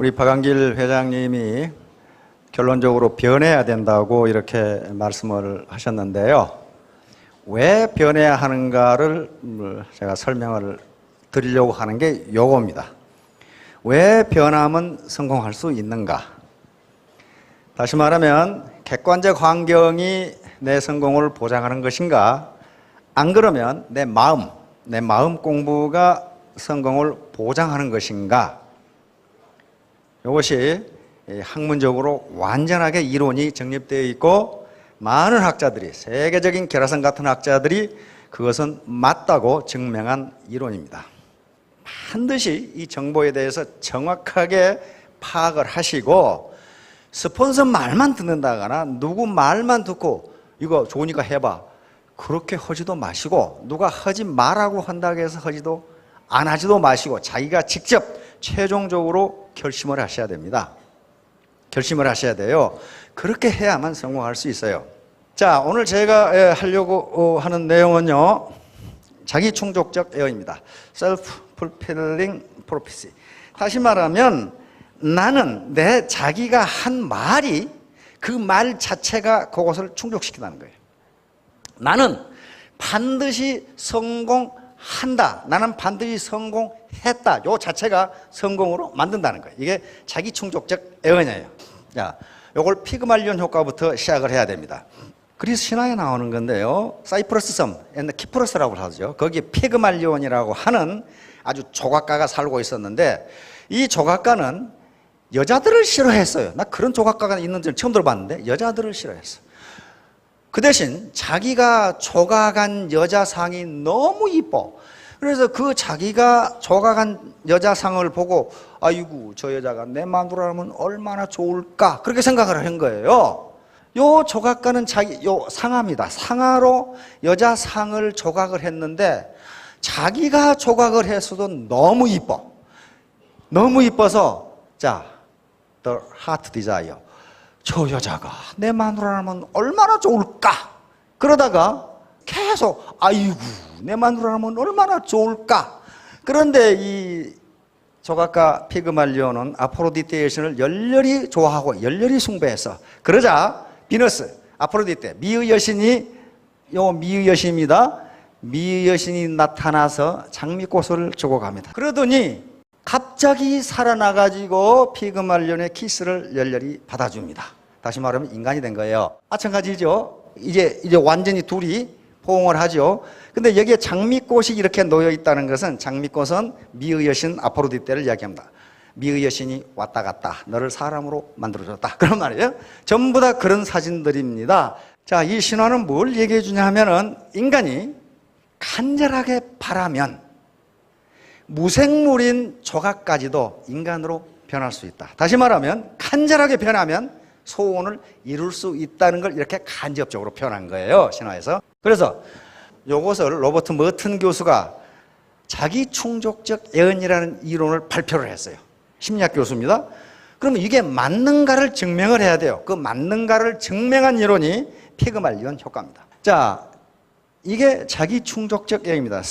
우리 박한길 회장님이 결론적으로 변해야 된다고 이렇게 말씀을 하셨는데요. 왜 변해야 하는가를 음, 제가 설명을 드리려고 하는 게 요겁니다. 왜 변하면 성공할 수 있는가? 다시 말하면 객관적 환경이 내 성공을 보장하는 것인가? 안 그러면 내 마음, 내 마음 공부가 성공을 보장하는 것인가? 이것이 학문적으로 완전하게 이론이 정립되어 있고 많은 학자들이 세계적인 결화선 같은 학자들이 그것은 맞다고 증명한 이론입니다. 반드시 이 정보에 대해서 정확하게 파악을 하시고 스폰서 말만 듣는다거나 누구 말만 듣고 이거 좋으니까 해봐 그렇게 하지도 마시고 누가 하지 말라고 한다고 해서 하지도 안 하지도 마시고 자기가 직접 최종적으로 결심을 하셔야 됩니다. 결심을 하셔야 돼요. 그렇게 해야만 성공할 수 있어요. 자, 오늘 제가 예, 하려고 어, 하는 내용은요. 자기 충족적 애언입니다. self-fulfilling prophecy. 다시 말하면 나는 내 자기가 한 말이 그 말 자체가 그것을 충족시킨다는 거예요. 나는 반드시 성공 한다. 나는 반드시 성공했다. 요 자체가 성공으로 만든다는 거예요. 이게 자기 충족적 애언이에요. 자, 요걸 피그말리온 효과부터 시작을 해야 됩니다. 그리스 신화에 나오는 건데요. 사이프러스 섬, 옛날 키프러스라고 하죠. 거기에 피그말리온이라고 하는 아주 조각가가 살고 있었는데 이 조각가는 여자들을 싫어했어요. 나 그런 조각가가 있는지 처음 들어봤는데 여자들을 싫어했어. 그 대신 자기가 조각한 여자상이 너무 이뻐. 그래서 그 자기가 조각한 여자상을 보고 아이고 저 여자가 내 마누라면 얼마나 좋을까 그렇게 생각을 한 거예요. 요 조각가는 자기 요 상아입니다. 상아로 여자상을 조각을 했는데 자기가 조각을 했어도 너무 이뻐. 너무 이뻐서 자 the heart desire 저 여자가 내 마누라라면 얼마나 좋을까? 그러다가 계속 아이고 내 마누라라면 얼마나 좋을까? 그런데 이 조각가 피그말리오는 아포로디테 여신을 열렬히 좋아하고 열렬히 숭배해서 그러자 비너스 아포로디테 미의 여신이 요 미의 여신입니다. 미의 여신이 나타나서 장미꽃을 주고 갑니다. 그러더니 갑자기 살아나가지고 피그말리온의 키스를 열렬히 받아줍니다. 다시 말하면 인간이 된 거예요. 마찬가지죠. 이제 이제 완전히 둘이 포옹을 하죠. 근데 여기에 장미꽃이 이렇게 놓여 있다는 것은 장미꽃은 미의 여신 아포로디테를 이야기합니다. 미의 여신이 왔다 갔다 너를 사람으로 만들어줬다. 그런 말이에요. 전부 다 그런 사진들입니다. 자, 이 신화는 뭘 얘기해 주냐 하면은 인간이 간절하게 바라면 무생물인 조각까지도 인간으로 변할 수 있다. 다시 말하면 간절하게 변하면 소원을 이룰 수 있다는 걸 이렇게 간접적으로 표현한 거예요. 신화에서. 그래서 이것을 로버트 머튼 교수가 자기 충족적 예언이라는 이론을 발표를 했어요. 심리학 교수입니다. 그러면 이게 맞는가를 증명을 해야 돼요. 그 맞는가를 증명한 이론이 피그말리온 효과입니다. 자, 이게 자기 충족적 예언입니다.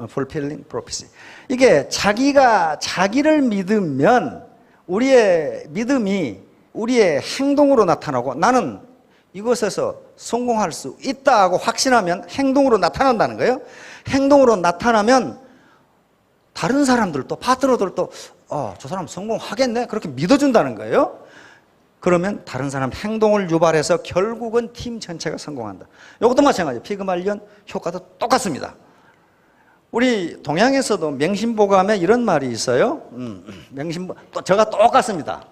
Self-fulfilling prophecy. 이게 자기가 자기를 믿으면 우리의 믿음이 우리의 행동으로 나타나고 나는 이것에서 성공할 수 있다고 확신하면 행동으로 나타난다는 거예요. 행동으로 나타나면 다른 사람들도 파트너들도 어, 저 사람 성공하겠네 그렇게 믿어준다는 거예요. 그러면 다른 사람 행동을 유발해서 결국은 팀 전체가 성공한다. 이것도 마찬가지예요. 피그말리온 효과도 똑같습니다. 우리 동양에서도 명심보감에 이런 말이 있어요. 음, 명심보 또 저가 똑같습니다.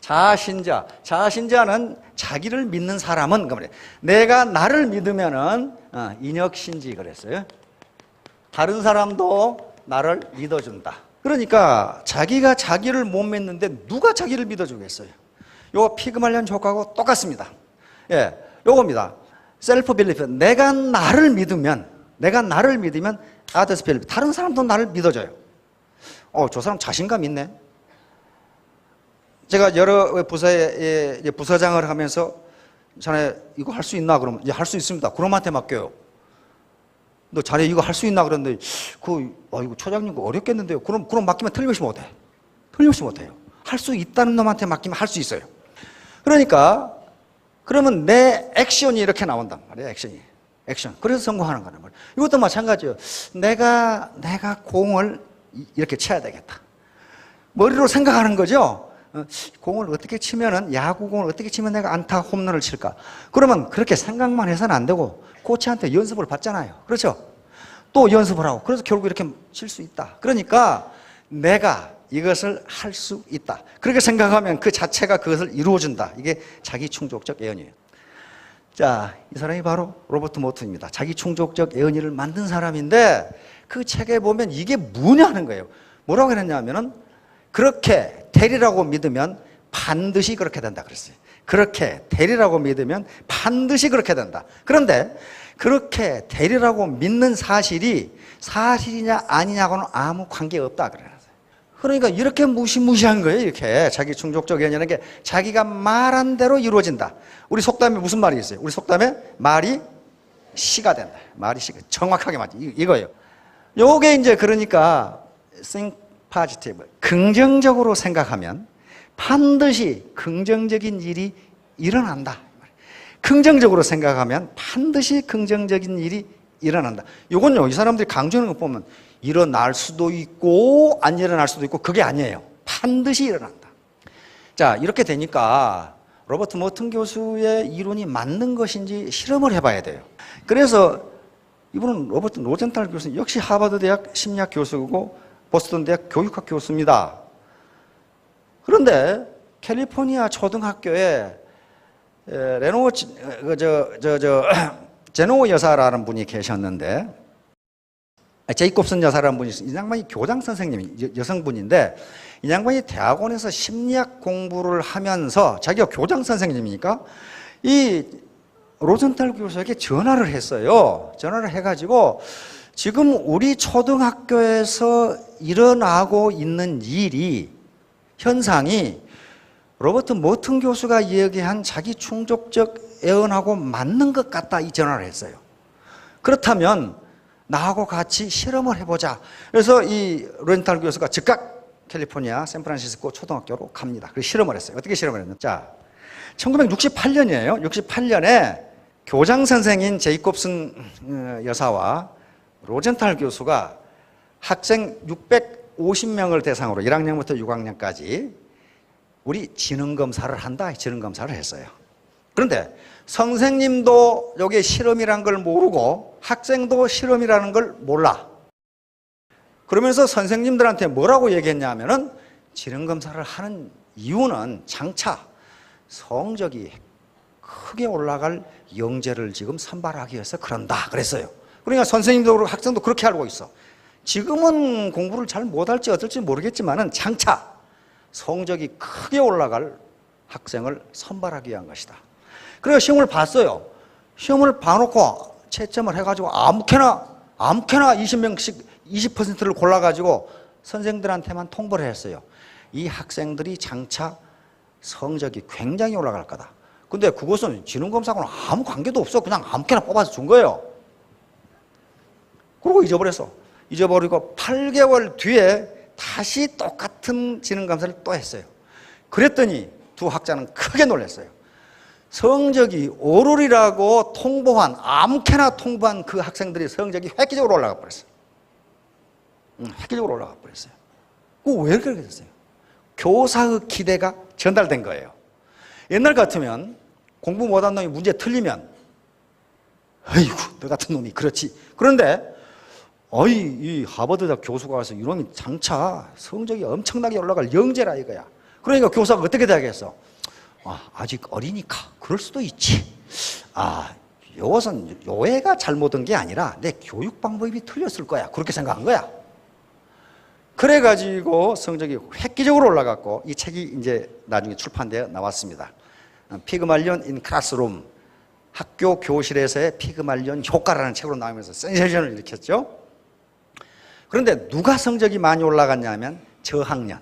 자신자, 자신자는 자기를 믿는 사람은 그 말이에요. 내가 나를 믿으면은 어, 인역신지 그랬어요. 다른 사람도 나를 믿어준다. 그러니까 자기가 자기를 못 믿는데 누가 자기를 믿어주겠어요? 요 피그말리온 효과하고 똑같습니다. 예, 요겁니다. 셀프 빌리프. 내가 나를 믿으면, 내가 나를 믿으면 아더스 빌리프. 다른 사람도 나를 믿어줘요. 어, 저 사람 자신감 있네. 제가 여러 부서에 예, 부서장을 하면서 자네 이거 할 수 있나 그러면 예, 할 수 있습니다. 그놈한테 맡겨요. 너 자네 이거 할 수 있나 그랬는데 그 어, 이거 초장님 거 어렵겠는데요. 그럼 그럼 맡기면 틀림없이 못해. 틀림없이 못해요. 할 수 있다는 놈한테 맡기면 할 수 있어요. 그러니까 그러면 내 액션이 이렇게 나온단 말이에요. 액션이. 액션. 그래서 성공하는 거란 말이에요. 이것도 마찬가지예요. 내가 내가 공을 이- 이렇게 쳐야 되겠다. 머리로 생각하는 거죠. 어, 공을 어떻게 치면은 야구공을 어떻게 치면 내가 안타 홈런을 칠까? 그러면 그렇게 생각만 해서는 안 되고 코치한테 연습을 받잖아요. 그렇죠? 또 연습을 하고 그래서 결국 이렇게 칠 수 있다. 그러니까 내가 이것을 할 수 있다. 그렇게 생각하면 그 자체가 그것을 이루어준다. 이게 자기 충족적 예언이에요. 자, 이 사람이 바로 로버트 모튼입니다. 자기 충족적 예언이를 만든 사람인데 그 책에 보면 이게 뭐냐 하는 거예요. 뭐라고 했냐면은 그렇게 되리라고 믿으면 반드시 그렇게 된다 그랬어요. 그렇게 되리라고 믿으면 반드시 그렇게 된다. 그런데 그렇게 되리라고 믿는 사실이 사실이냐 아니냐고는 아무 관계 없다 그래요. 그러니까 이렇게 무시무시한 거예요, 이렇게. 자기 충족적 예언이라는 게 자기가 말한 대로 이루어진다. 우리 속담에 무슨 말이 있어요? 우리 속담에 말이 시가 된다. 말이 시가. 정확하게. 이- 이거예요. 요게 이제 그러니까 think positive. 긍정적으로 생각하면 반드시 긍정적인 일이 일어난다. 긍정적으로 생각하면 반드시 긍정적인 일이 일어난다. 요건요, 이 사람들이 강조하는 거 보면 일어날 수도 있고 안 일어날 수도 있고 그게 아니에요. 반드시 일어난다. 자, 이렇게 되니까 로버트 모튼 교수의 이론이 맞는 것인지 실험을 해봐야 돼요. 그래서 이분은 로버트 로젠탈 교수 역시 하버드 대학 심리학 교수고 보스턴 대학 교육학 교수입니다. 그런데 캘리포니아 초등학교에 에, 레노 저저 저 제노 여사라는 분이 계셨는데 아, 제이콥슨 여사라는 분이 있어요. 이 양반이 교장 선생님이 여- 여성분인데 이 양반이 대학원에서 심리학 공부를 하면서 자기가 교장 선생님이니까 이 로젠탈 교수에게 전화를 했어요. 전화를 해가지고 지금 우리 초등학교에서 일어나고 있는 일이 현상이 로버트 모튼 교수가 이야기한 자기 충족적 예언하고 맞는 것 같다 이 전화를 했어요. 그렇다면 나하고 같이 실험을 해보자. 그래서 이 렌탈 교수가 즉각 캘리포니아 샌프란시스코 초등학교로 갑니다. 그래서 실험을 했어요. 어떻게 실험을 했냐? 자, 1968년이에요. 68년에 교장 선생인 제이콥슨 어, 여사와 로젠탈 교수가 학생 650명을 대상으로 1학년부터 6학년까지 우리 지능 검사를 한다. 지능 검사를 했어요. 그런데 선생님도 여기에 실험이란 걸 모르고 학생도 실험이라는 걸 몰라. 그러면서 선생님들한테 뭐라고 얘기했냐면은 지능 검사를 하는 이유는 장차 성적이 크게 올라갈 영재를 지금 선발하기 위해서 그런다 그랬어요. 그러니까 선생님도 학생도 그렇게 알고 있어. 지금은 공부를 잘 못할지 어떨지 모르겠지만은 장차 성적이 크게 올라갈 학생을 선발하기 위한 것이다. 그래서 시험을 봤어요. 시험을 봐놓고 채점을 해가지고 아무렇게나 아무렇게나 20명씩 20%를 골라가지고 선생들한테만 통보를 했어요. 이 학생들이 장차 성적이 굉장히 올라갈 거다. 근데 그것은 지능검사하고는 아무 관계도 없어. 그냥 아무렇게나 뽑아서 준 거예요. 그리고 잊어버렸어. 잊어버리고 8개월 뒤에 다시 똑같은 지능검사를 또 했어요. 그랬더니 두 학자는 크게 놀랐어요. 성적이 오르리라고 통보한, 아무렇게나 통보한 그 학생들이 성적이 획기적으로 올라가 버렸어요. 응, 획기적으로 올라가 버렸어요. 그왜 그렇게 됐어요? 교사의 기대가 전달된 거예요. 옛날 같으면 공부 못한 놈이 문제 틀리면, 아이고, 너 같은 놈이 그렇지. 그런데, 어이, 이 하버드대 교수가 와서 이놈이 장차 성적이 엄청나게 올라갈 영재라 이거야. 그러니까 교사가 어떻게 돼야겠어? 아, 아직 어리니까 그럴 수도 있지. 아, 요것은 요애가 잘못한 게 아니라 내 교육 방법이 틀렸을 거야. 그렇게 생각한 거야. 그래가지고 성적이 획기적으로 올라갔고 이 책이 이제 나중에 출판되어 나왔습니다. 피그말리온 인 클래스룸 학교 교실에서의 피그말리온 효과라는 책으로 나오면서 센세이션을 일으켰죠. 그런데 누가 성적이 많이 올라갔냐면 저학년.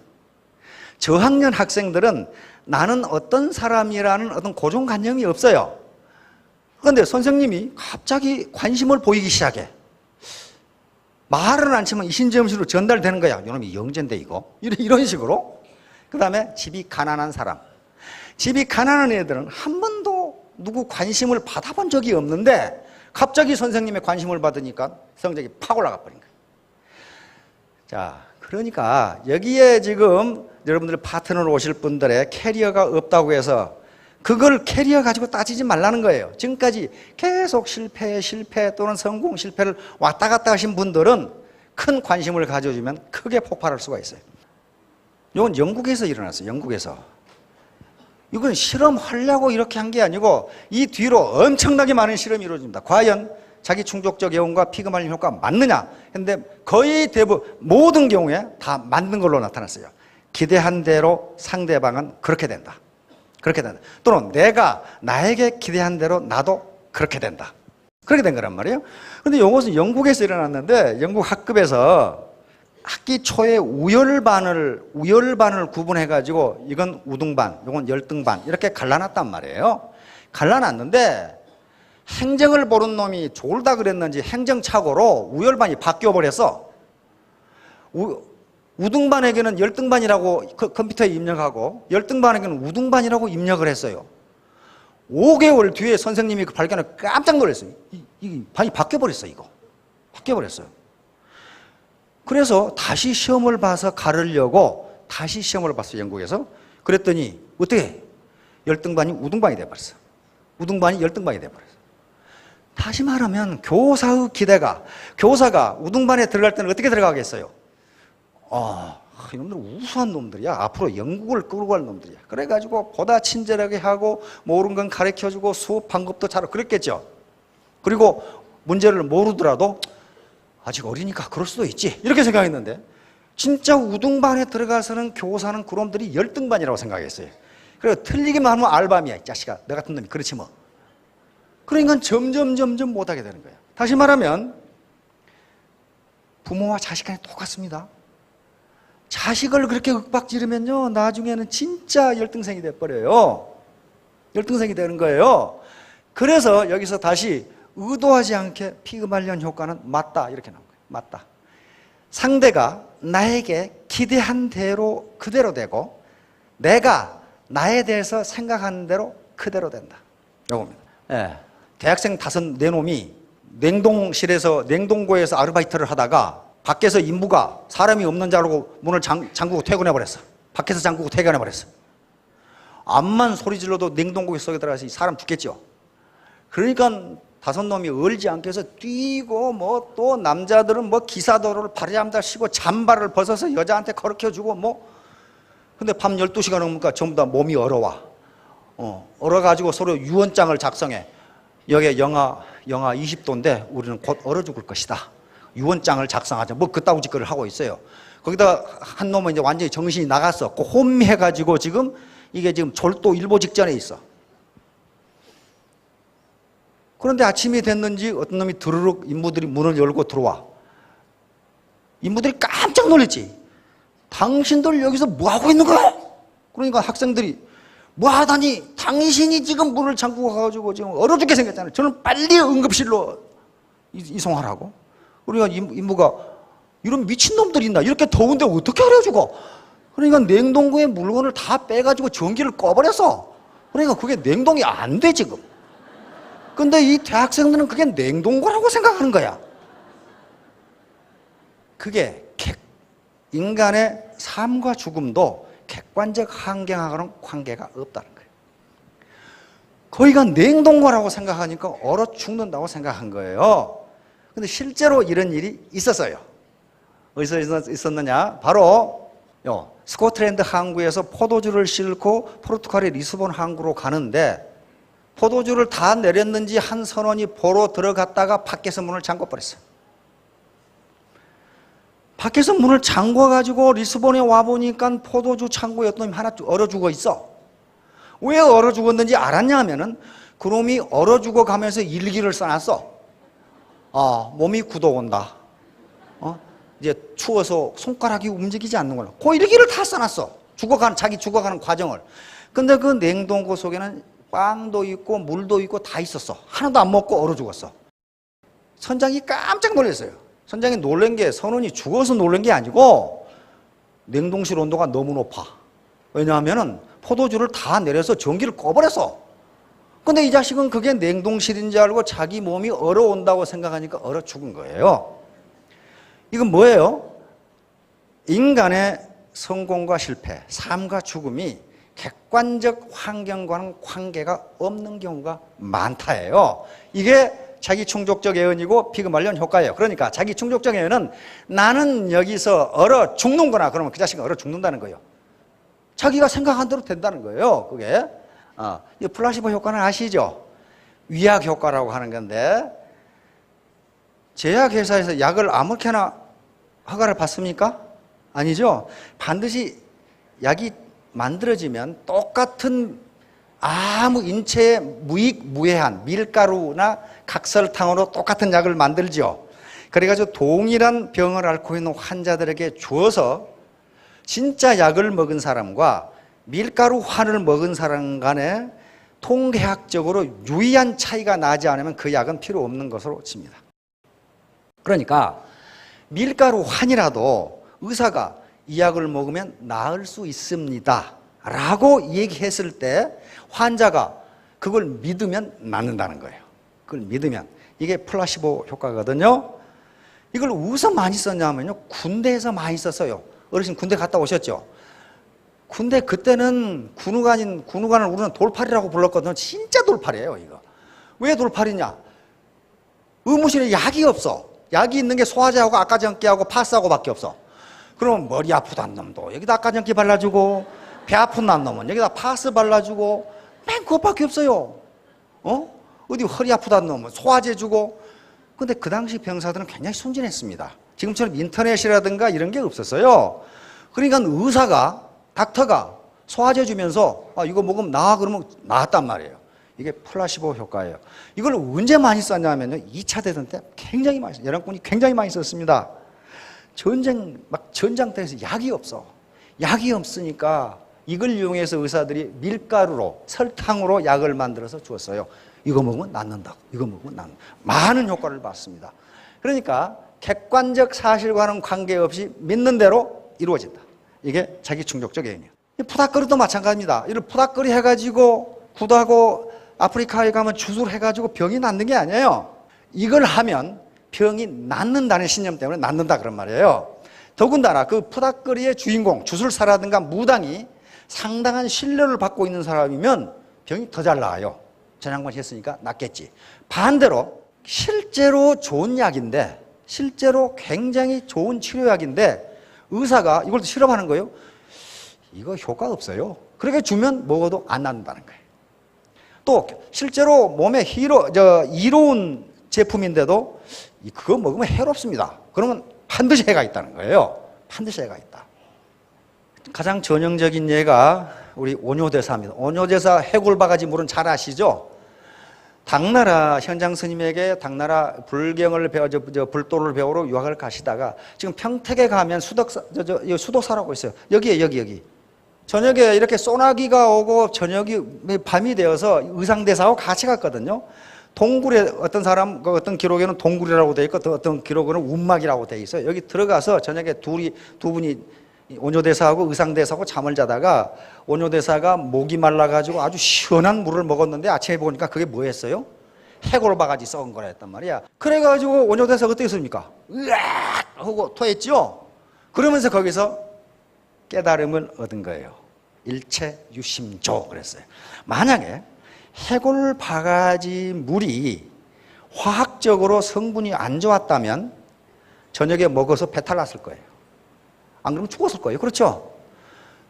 저학년 학생들은 나는 어떤 사람이라는 어떤 고정관념이 없어요. 그런데 선생님이 갑자기 관심을 보이기 시작해. 말은 않지만 이신점시로 전달되는 거야. 이놈이 영재인데 이거. 이런, 식으로. 그 다음에 집이 가난한 사람. 집이 가난한 애들은 한 번도 누구 관심을 받아본 적이 없는데 갑자기 선생님의 관심을 받으니까 성적이 팍 올라가 버린 거예요. 자, 그러니까 여기에 지금 여러분들 파트너로 오실 분들의 캐리어가 없다고 해서 그걸 캐리어 가지고 따지지 말라는 거예요. 지금까지 계속 실패, 실패 또는 성공, 실패를 왔다 갔다 하신 분들은 큰 관심을 가져주면 크게 폭발할 수가 있어요. 이건 영국에서 일어났어요. 영국에서. 이건 실험하려고 이렇게 한 게 아니고 이 뒤로 엄청나게 많은 실험이 이루어집니다. 과연 자기 충족적 예원과 피그말린 효과가 맞느냐? 근데 거의 대부분 모든 경우에 다 맞는 걸로 나타났어요. 기대한 대로 상대방은 그렇게 된다. 그렇게 된다. 또는 내가 나에게 기대한 대로 나도 그렇게 된다. 그렇게 된 거란 말이에요. 근데 이것은 영국에서 일어났는데 영국 학급에서 학기 초에 우열반을 우열반을 구분해 가지고 이건 우등반, 이건 열등반 이렇게 갈라놨단 말이에요. 갈라놨는데 행정을 보는 놈이 졸다 그랬는지 행정착오로 우열반이 바뀌어 버렸어. 우, 우등반에게는 열등반이라고 그 컴퓨터에 입력하고 열등반에게는 우등반이라고 입력을 했어요. 5개월 뒤에 선생님이 그 발견을 깜짝 놀랐어요. 이, 이 반이 바뀌어 버렸어 이거. 바뀌어 버렸어요. 그래서 다시 시험을 봐서 가르려고 다시 시험을 봤어요, 영국에서. 그랬더니 어떻게 열등반이 우등반이 돼버렸어. 우등반이 열등반이 돼버렸어. 다시 말하면 교사의 기대가 교사가 우등반에 들어갈 때는 어떻게 들어가겠어요? 아, 이놈들 우수한 놈들이야. 앞으로 영국을 끌고 갈 놈들이야. 그래가지고 보다 친절하게 하고 모르는 건 가르쳐주고 수업 방법도 잘하고 그랬겠죠. 그리고 문제를 모르더라도 아직 어리니까 그럴 수도 있지. 이렇게 생각했는데 진짜 우등반에 들어가서는 교사는 그놈들이 열등반이라고 생각했어요. 그리고 틀리기만 하면 알밤이야. 이 자식아. 너 같은 놈이 그렇지 뭐. 그러니까 점점 점점 못하게 되는 거예요. 다시 말하면 부모와 자식 간에 똑같습니다. 자식을 그렇게 윽박지르면요 나중에는 진짜 열등생이 돼버려요. 열등생이 되는 거예요. 그래서 여기서 다시 의도하지 않게 피그말리온 효과는 맞다 이렇게 나온 거예요. 맞다. 상대가 나에게 기대한 대로 그대로 되고 내가 나에 대해서 생각하는 대로 그대로 된다. 요겁니다. 예. 대학생 다섯 네 놈이 냉동실에서 냉동고에서 아르바이트를 하다가 밖에서 인부가 사람이 없는 줄 알고 문을 잠, 잠그고 퇴근해 버렸어. 밖에서 잠그고 퇴근해 버렸어. 암만 소리 질러도 냉동고 속에 들어가서 사람 죽겠죠. 그러니까 다섯 놈이 얼지 않게 해서 뛰고 뭐 또 남자들은 뭐 기사도를 발에함다 쉬고 잠바를 벗어서 여자한테 가르쳐 주고 뭐 근데 밤 12시가 넘으니까 전부 다 몸이 얼어와. 어, 얼어가지고 서로 유언장을 작성해. 여기에 영하, 영하 20도인데 우리는 곧 얼어 죽을 것이다. 유언장을 작성하자. 뭐 그따구 짓거리를 하고 있어요. 거기다 한 놈은 이제 완전히 정신이 나갔어. 그 혼미해가지고 지금 이게 지금 졸도 일보 직전에 있어. 그런데 아침이 됐는지 어떤 놈이 드르륵 인부들이 문을 열고 들어와. 인부들이 깜짝 놀랐지. 당신들 여기서 뭐 하고 있는 거야? 그러니까 학생들이 뭐 하다니 당신이 지금 문을 잠그고 가가지고 지금 얼어 죽게 생겼잖아요. 저는 빨리 응급실로 이- 이송하라고. 그러니까 임- 인부가 이런 미친놈들이 있나? 이렇게 더운데 어떻게 하려 죽어? 그러니까 냉동고에 물건을 다 빼가지고 전기를 꺼버렸어. 그러니까 그게 냉동이 안 돼, 지금. 근데 이 대학생들은 그게 냉동고라고 생각하는 거야. 그게 객, 인간의 삶과 죽음도 객관적 환경하고는 관계가 없다는 거예요. 거기가 냉동고라고 생각하니까 얼어 죽는다고 생각한 거예요. 근데 실제로 이런 일이 있었어요. 어디서 있었- 있었느냐? 바로 요 스코틀랜드 항구에서 포도주를 싣고 포르투갈의 리스본 항구로 가는데 포도주를 다 내렸는지 한 선원이 보러 들어갔다가 밖에서 문을 잠궈 버렸어요. 밖에서 문을 잠궈 가지고 리스본에 와 보니까 포도주 창고에 어떤 놈이 하나 얼어 죽어 있어. 왜 얼어 죽었는지 알았냐 하면은 그놈이 얼어 죽어 가면서 일기를 써놨어. 아, 몸이 굳어온다. 어? 이제 추워서 손가락이 움직이지 않는 걸로. 그 일기를 다 써놨어. 죽어가는, 자기 죽어가는 과정을. 근데 그 냉동고 속에는 빵도 있고 물도 있고 다 있었어. 하나도 안 먹고 얼어 죽었어. 선장이 깜짝 놀랐어요. 선장이 놀란 게 선원이 죽어서 놀란 게 아니고 냉동실 온도가 너무 높아. 왜냐하면은 포도주를 다 내려서 전기를 꺼버렸어. 근데 이 자식은 그게 냉동실인 줄 알고 자기 몸이 얼어온다고 생각하니까 얼어 죽은 거예요. 이건 뭐예요? 인간의 성공과 실패, 삶과 죽음이 객관적 환경과는 관계가 없는 경우가 많다예요. 이게 자기 충족적 예언이고 피그말리온 효과예요. 그러니까 자기 충족적 예언은 나는 여기서 얼어 죽는구나. 그러면 그 자식은 얼어 죽는다는 거예요. 자기가 생각한 대로 된다는 거예요. 그게. 어, 이 플라시보 효과는 아시죠? 위약 효과라고 하는 건데 제약회사에서 약을 아무렇게나 허가를 받습니까? 아니죠. 반드시 약이 만들어지면 똑같은 아무 인체에 무익 무해한 밀가루나 각설탕으로 똑같은 약을 만들죠. 그래가지고 동일한 병을 앓고 있는 환자들에게 주어서 진짜 약을 먹은 사람과 밀가루 환을 먹은 사람 간에 통계학적으로 유의한 차이가 나지 않으면 그 약은 필요 없는 것으로 칩니다. 그러니까 밀가루 환이라도 의사가 이 약을 먹으면 나을 수 있습니다. 라고 얘기했을 때 환자가 그걸 믿으면 낫는다는 거예요. 그걸 믿으면. 이게 플라시보 효과거든요. 이걸 어디서 많이 썼냐면요. 군대에서 많이 썼어요. 어르신 군대 갔다 오셨죠? 군대 그때는 군우관인, 군우관을 우리는 돌팔이라고 불렀거든요. 진짜 돌팔이에요, 이거. 왜 돌팔이냐? 의무실에 약이 없어. 약이 있는 게 소화제하고 아까전기하고 파스하고 밖에 없어. 그러면 머리 아프단 놈도 여기다 아까전기 발라주고 배 아픈 난 놈은 여기다 파스 발라주고 맨 그것밖에 없어요. 어? 어디 허리 아프단 놈은 소화제 주고 근데 그 당시 병사들은 굉장히 순진했습니다. 지금처럼 인터넷이라든가 이런 게 없었어요. 그러니까 의사가 닥터가 소화제 주면서 아, 이거 먹으면 나아 그러면 나았단 말이에요. 이게 플라시보 효과예요. 이걸 언제 많이 썼냐면요. 2차 대전 때 굉장히 많이 썼어요. 연합군이 굉장히 많이 썼습니다. 전쟁, 막 전장터에서 약이 없어. 약이 없으니까 이걸 이용해서 의사들이 밀가루로, 설탕으로 약을 만들어서 주었어요. 이거 먹으면 낫는다고. 이거 먹으면 낫는 많은 효과를 봤습니다. 그러니까 객관적 사실과는 관계없이 믿는 대로 이루어진다. 이게 자기 충족적 예언이에요. 푸닥거리도 마찬가지입니다. 이를 푸닥거리 해가지고 구다고 아프리카에 가면 주술 해가지고 병이 낫는 게 아니에요. 이걸 하면 병이 낫는다는 신념 때문에 낫는다 그런 말이에요. 더군다나 그 푸닥거리의 주인공 주술사라든가 무당이 상당한 신뢰를 받고 있는 사람이면 병이 더 잘 나아요. 전양반이 했으니까 낫겠지. 반대로 실제로 좋은 약인데 실제로 굉장히 좋은 치료약인데 의사가 이걸 실험하는 거예요. 이거 효과 없어요. 그렇게 주면 먹어도 안 낫는다는 거예요. 또 실제로 몸에 희로 저 이로운 제품인데도 이- 그거 먹으면 해롭습니다. 그러면 반드시 해가 있다는 거예요. 반드시 해가 있다. 가장 전형적인 예가 우리 온효대사입니다. 온효대사 해골바가지 물은 잘 아시죠? 당나라 현장 스님에게 당나라 불경을 배워 저, 저 불도를 배우러 유학을 가시다가 지금 평택에 가면 수덕사 저, 저 수도사라고 있어요. 여기에 여기 여기. 저녁에 이렇게 소나기가 오고 저녁이 밤이 되어서 의상대사하고 같이 갔거든요. 동굴에 어떤 사람 그 어떤 기록에는 동굴이라고 돼 있고 또 어떤 기록에는 운막이라고 돼 있어요. 여기 들어가서 저녁에 둘이 두 분이 온효대사하고 의상대사하고 잠을 자다가 온효대사가 목이 말라가지고 아주 시원한 물을 먹었는데 아침에 보니까 그게 뭐였어요? 해골바가지 썩은 거라 했단 말이야. 그래가지고 온효대사가 어떻게 했습니까? 으악! 하고 토했죠? 그러면서 거기서 깨달음을 얻은 거예요. 일체 유심조 그랬어요. 만약에 해골 바가지 물이 화학적으로 성분이 안 좋았다면 저녁에 먹어서 배탈 났을 거예요. 안 그러면 죽었을 거예요. 그렇죠?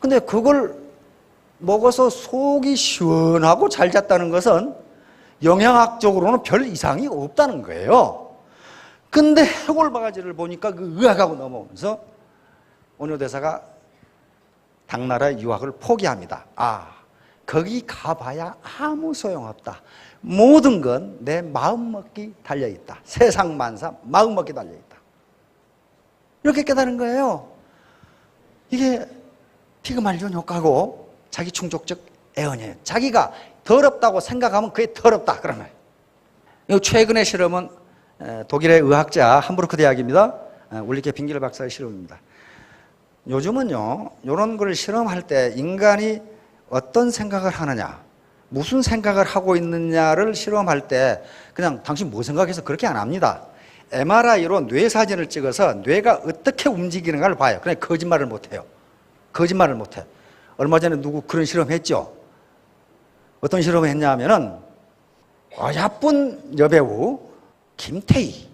근데 그걸 먹어서 속이 시원하고 잘 잤다는 것은 영양학적으로는 별 이상이 없다는 거예요. 근데 해골 바가지를 보니까 그 의학하고 넘어오면서 온효대사가 당나라 유학을 포기합니다. 아, 거기 가봐야 아무 소용없다. 모든 건 내 마음먹기 달려있다. 세상 만사 마음먹기 달려있다. 이렇게 깨달은 거예요. 이게 피그말리온 효과고 자기 충족적 애언이에요. 자기가 더럽다고 생각하면 그게 더럽다. 그러면. 이 최근의 실험은 에, 독일의 의학자 함부르크 대학입니다. 울리케 빙길 박사의 실험입니다. 요즘은요, 이런 걸 실험할 때 인간이 어떤 생각을 하느냐, 무슨 생각을 하고 있느냐를 실험할 때 그냥 당신 뭐 생각해서 그렇게 안 합니다. MRI로 뇌 사진을 찍어서 뇌가 어떻게 움직이는가를 봐요. 그냥 거짓말을 못 해요. 거짓말을 못 해. 얼마 전에 누구 그런 실험 했죠? 어떤 실험을 했냐 하면은 어야쁜 여배우 김태희.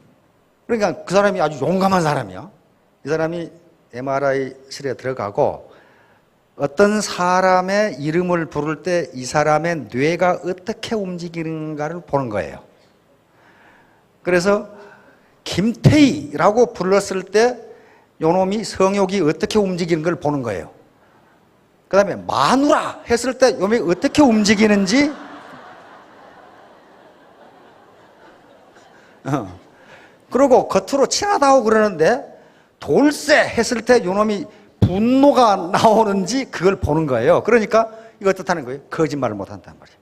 그러니까 그 사람이 아주 용감한 사람이야. 이 사람이 MRI실에 들어가고 어떤 사람의 이름을 부를 때 이 사람의 뇌가 어떻게 움직이는가를 보는 거예요. 그래서 김태희라고 불렀을 때 요놈이 성욕이 어떻게 움직이는 걸 보는 거예요. 그 다음에 마누라 했을 때 요놈이 어떻게 움직이는지 어. 그리고 겉으로 친하다고 그러는데 돌쇠 했을 때 요놈이 분노가 나오는지 그걸 보는 거예요. 그러니까 이거 어떻다는 거예요? 거짓말을 못 한다는 말이에요.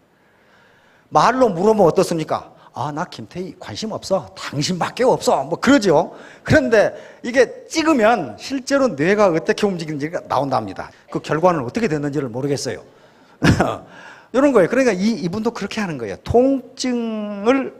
말로 물어보면 어떻습니까? 아, 나 김태희 관심 없어. 당신밖에 없어. 뭐 그러죠. 그런데 이게 찍으면 실제로 뇌가 어떻게 움직이는지가 나온답니다. 그 결과는 어떻게 됐는지를 모르겠어요. 이런 거예요. 그러니까 이, 이분도 그렇게 하는 거예요. 통증을,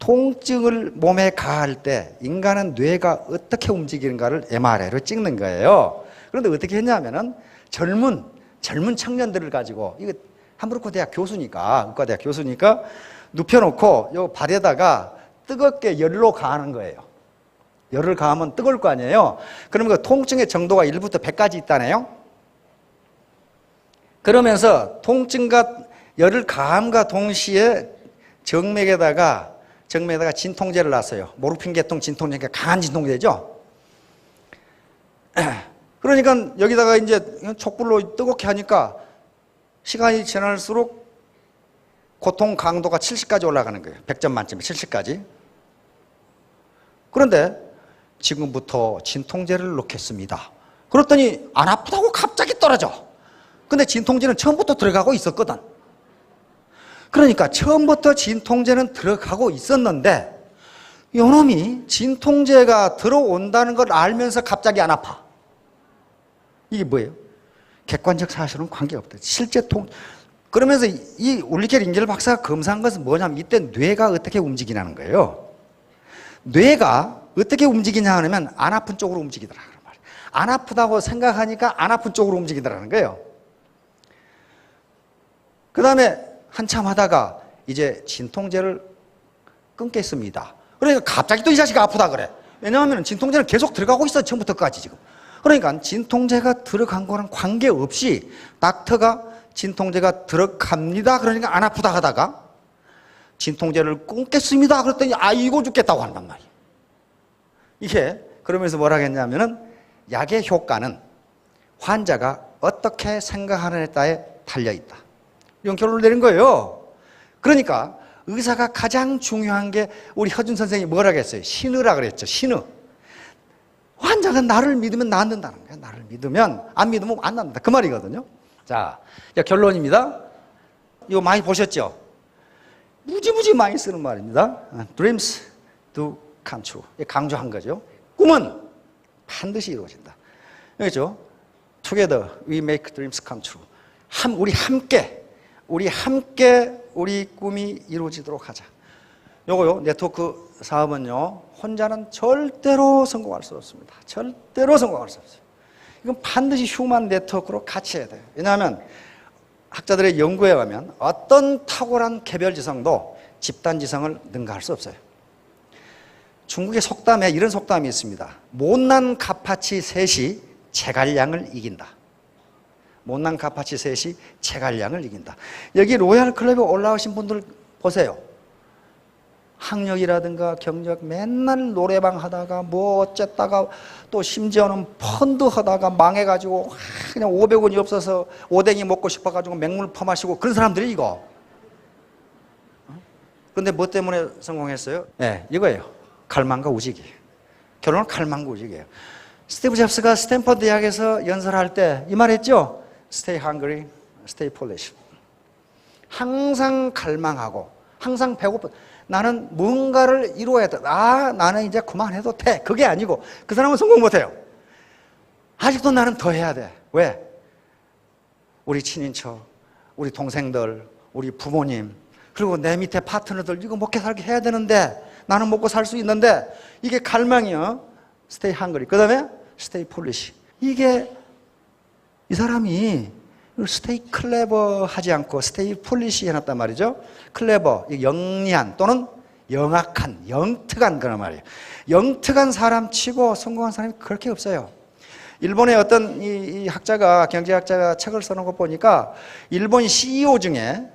통증을 몸에 가할 때 인간은 뇌가 어떻게 움직이는가를 MRI로 찍는 거예요. 그런데 어떻게 했냐면은 젊은, 젊은 청년들을 가지고 이거 함부르크 대학 교수니까, 의과대학 교수니까 눕혀놓고 요 발에다가 뜨겁게 열로 가하는 거예요. 열을 가하면 뜨거울 거 아니에요. 그러면 그 통증의 정도가 1부터 100까지 있다네요. 그러면서 통증과 열을 가함과 동시에 정맥에다가 정맥에다가 진통제를 놨어요. 모르핀 계통 진통제가 강한 진통제죠. 그러니까 여기다가 이제 촛불로 뜨겁게 하니까 시간이 지날수록 고통 강도가 70까지 올라가는 거예요. 100점 만점에 70까지. 그런데 지금부터 진통제를 넣겠습니다. 그랬더니 안 아프다고 갑자기 떨어져. 근데 진통제는 처음부터 들어가고 있었거든. 그러니까 처음부터 진통제는 들어가고 있었는데 요놈이 진통제가 들어온다는 걸 알면서 갑자기 안 아파. 이게 뭐예요? 객관적 사실은 관계없다. 실제 통 그러면서 이 올리켈 인겔 박사가 검사한 것은 뭐냐면 이때 뇌가 어떻게 움직이냐는 거예요. 뇌가 어떻게 움직이냐 하면 안 아픈 쪽으로 움직이더라. 안 아프다고 생각하니까 안 아픈 쪽으로 움직이더라는 거예요. 그 다음에 한참 하다가 이제 진통제를 끊겠습니다. 그러니까 갑자기 또 이 자식이 아프다 그래. 왜냐하면 진통제는 계속 들어가고 있어. 처음부터 까지 지금. 그러니까 진통제가 들어간 거랑 관계없이 닥터가 진통제가 들어갑니다. 그러니까 안 아프다 하다가 진통제를 끊겠습니다. 그랬더니 아이고 죽겠다고 한단 말이에요. 이게 그러면서 뭐라 했냐면은 약의 효과는 환자가 어떻게 생각하느냐에 따라 달려 있다. 이런 결론을 내린 거예요. 그러니까 의사가 가장 중요한 게 우리 허준 선생이 뭐라 했어요? 신의라 그랬죠. 신의. 환자가 나를 믿으면 낫는다는 거야. 나를 믿으면 안 믿으면 안 낫는다. 그 말이거든요. 자, 결론입니다. 이거 많이 보셨죠? 무지무지 많이 쓰는 말입니다. Dreams do come true. 강조한 거죠. 꿈은 반드시 이루어진다. 그렇죠? Together we make dreams come true. 한, 우리 함께, 우리 함께 우리 꿈이 이루어지도록 하자. 요거요, 네트워크 사업은요, 혼자는 절대로 성공할 수 없습니다. 절대로 성공할 수 없어요. 이건 반드시 휴먼 네트워크로 같이 해야 돼요. 왜냐하면 학자들의 연구에 가면 어떤 탁월한 개별 지성도 집단 지성을 능가할 수 없어요. 중국의 속담에 이런 속담이 있습니다. 못난 가파치 셋이 제갈량을 이긴다. 못난 가파치 셋이 제갈량을 이긴다. 여기 로얄 클럽에 올라오신 분들 보세요. 학력이라든가 경력 맨날 노래방 하다가 뭐 어쨌다가 또 심지어는 펀드 하다가 망해가지고 그냥 500원이 없어서 오뎅이 먹고 싶어가지고 맹물 퍼마시고 그런 사람들이 이거. 근데 뭐 때문에 성공했어요? 네, 이거예요. 갈망과 우직이. 결론은 갈망과 우직이에요. 스티브 잡스가 스탠퍼드 대학에서 연설할 때 이 말 했죠? Stay hungry, stay foolish. 항상 갈망하고 항상 배고픈 나는 뭔가를 이루어야 돼. 아, 나는 이제 그만해도 돼. 그게 아니고 그 사람은 성공 못 해요. 아직도 나는 더 해야 돼. 왜? 우리 친인척, 우리 동생들, 우리 부모님, 그리고 내 밑에 파트너들 이거 먹게 살게 해야 되는데 나는 먹고 살 수 있는데 이게 갈망이요. 스테이 한거리. 그다음에 스테이 폴리시. 이게 이 사람이 스테이 클레버 하지 않고 스테이 폴리시 해놨단 말이죠. 클레버, 영리한 또는 영악한, 영특한 그런 말이에요. 영특한 사람 치고 성공한 사람이 그렇게 없어요. 일본의 어떤 이, 이 학자가 경제학자가 책을 써놓은 거 보니까 일본 CEO 중에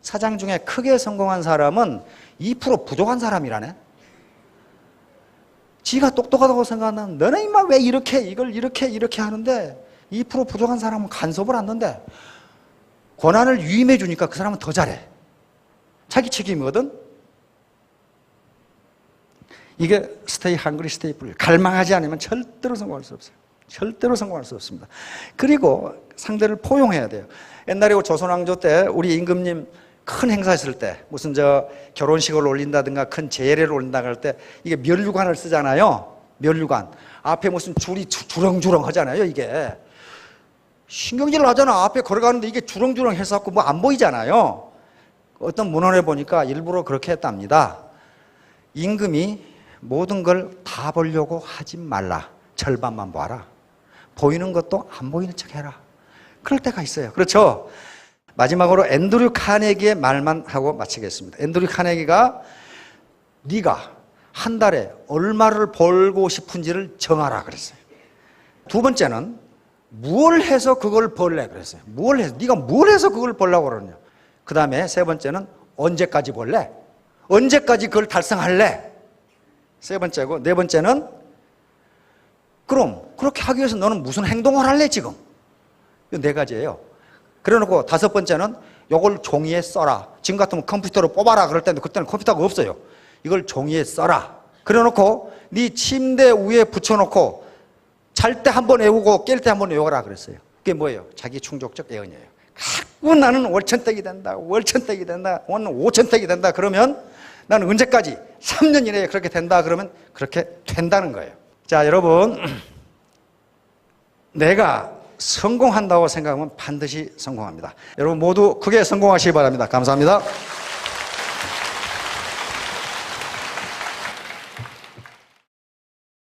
사장 중에 크게 성공한 사람은 2% 부족한 사람이라네. 지가 똑똑하다고 생각하는 너는 임마 왜 이렇게 이걸 이렇게 이렇게 하는데 2% 부족한 사람은 간섭을 않는데 권한을 위임해 주니까 그 사람은 더 잘해. 자기 책임이거든. 이게 스테이 한글이 스테이 풀 갈망하지 않으면 절대로 성공할 수 없어요. 절대로 성공할 수 없습니다. 그리고 상대를 포용해야 돼요. 옛날에 조선 왕조 때 우리 임금님 큰 행사 했을 때 무슨 저 결혼식을 올린다든가 큰 제례를 올린다고 할 때 이게 면류관을 쓰잖아요. 면류관. 앞에 무슨 줄이 주- 주렁주렁 하잖아요, 이게. 신경질 나잖아. 앞에 걸어가는데 이게 주렁주렁 해서 뭐 안 보이잖아요. 어떤 문헌에 보니까 일부러 그렇게 했답니다. 임금이 모든 걸 다 보려고 하지 말라. 절반만 봐라. 보이는 것도 안 보이는 척 해라. 그럴 때가 있어요. 그렇죠? 마지막으로 앤드류 카네기의 말만 하고 마치겠습니다. 앤드류 카네기가 네가 한 달에 얼마를 벌고 싶은지를 정하라 그랬어요. 두 번째는 무엇을 해서 그걸 벌래 그랬어요. 뭘 해서 네가 뭘 해서 그걸 벌라고 그러냐. 그 다음에 세 번째는 언제까지 벌래? 언제까지 그걸 달성할래? 세 번째고 네 번째는 그럼 그렇게 하기 위해서 너는 무슨 행동을 할래 지금? 이 네 가지예요. 그래놓고 다섯 번째는 요걸 종이에 써라. 지금 같으면 컴퓨터로 뽑아라 그럴 텐데 그때는 컴퓨터가 없어요. 이걸 종이에 써라. 그래놓고 네 침대 위에 붙여놓고 잘 때 한 번 외우고 깰 때 한 번 외워라 그랬어요. 그게 뭐예요? 자기 충족적 예언이에요. 자꾸 나는 월천택이 된다. 월천택이 된다. 오늘 오천택이 된다. 그러면 나는 언제까지? 3년 이내에 그렇게 된다. 그러면 그렇게 된다는 거예요. 자, 여러분. 내가 성공한다고 생각하면 반드시 성공합니다. 여러분 모두 크게 성공하시기 바랍니다. 감사합니다.